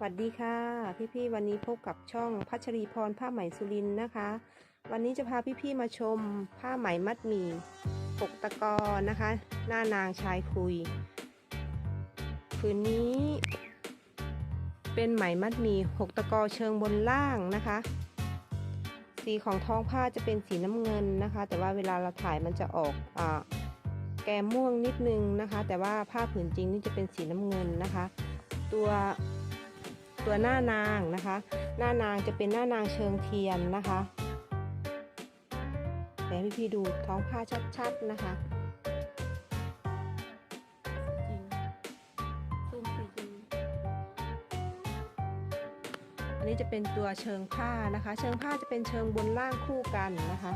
สวัสดีค่ะ พี่ๆวันนี้พบกับช่องพัชรีพรผ้าไหมสุรินนะคะ วันนี้จะพาพี่ๆมาชมผ้าไหมมัดหมี่ปกตะกอนะคะ หน้านางชายคุยผืนนี้ เป็นไหมมัดหมี่หกตะกอเชิงบนล่างนะคะ สีของท้องผ้าจะเป็นสีน้ำเงินนะคะ แต่ว่าเวลาเราถ่ายมันจะออกอแกมม่วงนิดนึงนะคะ แต่ว่าผ้าผืนจริงนี่จะเป็นสีน้ำเงินนะคะ ตัว ตัวหน้านางนะคะ หน้านางจะเป็นหน้านางเชิงเทียนนะคะเดี๋ยวพี่ดูท้องผ้าชัดๆนะคะจริงซูมสีจริงอันนี้จะเป็นตัวเชิงผ้านะคะ เชิงผ้าจะเป็นเชิงบนล่างคู่กันนะคะ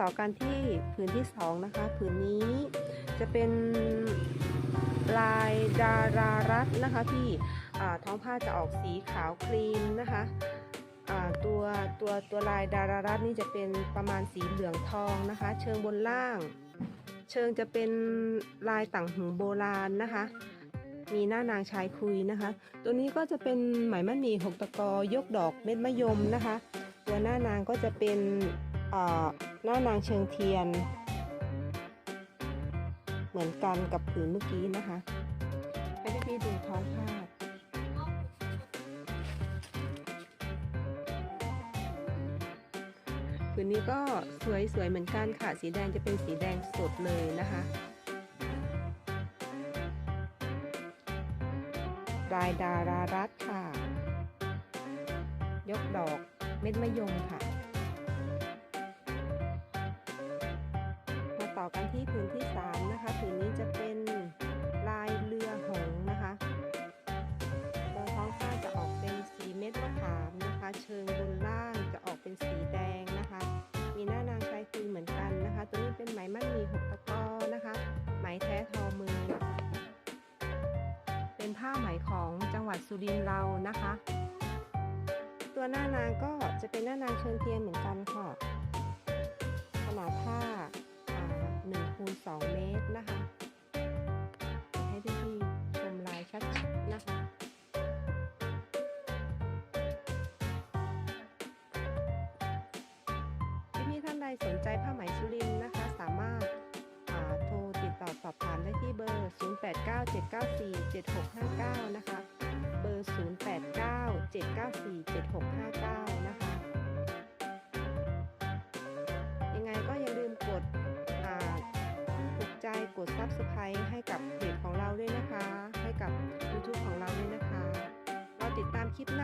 ต่อกันที่ผืนที่สองนะคะผืนนี้จะเป็นลายดารารัตน์นะคะพี่ท้องผ้าจะออกสีขาวครีมนะคะตัวตัวตัวลายดารารัตน์นี่จะเป็นประมาณสีเหลืองทองนะคะ เชิงบนล่าง เชิงจะเป็นลายต่างหูโบราณนะคะ มีหน้านางชายคุยนะคะ ตัวนี้ก็จะเป็นไหมมันหมีหกตะกอยกดอกเม็ดมะยมนะคะ ตัวหน้านางก็จะเป็น หน้านางเชิงเทียน เหมือนกันกับผืนเมื่อกี้นะคะ ให้พี่ๆดูท้องผ้าผืนนี้ก็สวยสวยเหมือนกันค่ะ สีแดงจะเป็นสีแดงสดเลยนะคะลายดารารัตค่ะ ยกดอกเม็ดมะยมค่ะ อกันที่ผืนที่ 3 นะคะ ผืนนี้จะเป็นลายเรือหงนะคะตัวท้องผ้าจะออกเป็นสีเม็ดมะขามนะคะ เชิงบนล่างจะออกเป็นสีแดงนะคะ มีหน้านางชายคุยเหมือนกันนะคะ ตัวนี้เป็นไหมมั่นมีหกตะกอนะคะ ไหมแท้ทอมือ เป็นผ้าไหมของจังหวัดสุรินทร์เรานะคะ ตัวหน้านางก็จะเป็นหน้านางเชิงเทียนเหมือนกันค่ะขนาดผ้า สนใจผ้าไหมสุรินนะคะ สามารถาโทรติดต่อสอบถามได้ที่เบอร์ 0897947659 นะคะ เบอร์ 0897947659 นะคะ ยังไงก็อย่าลืมกดถูกใจกด Subscribe ให้กับเพจของเราด้วยนะคะ ให้กับ YouTube ของเราด้วยนะคะ เราติดตามคลิปหน้า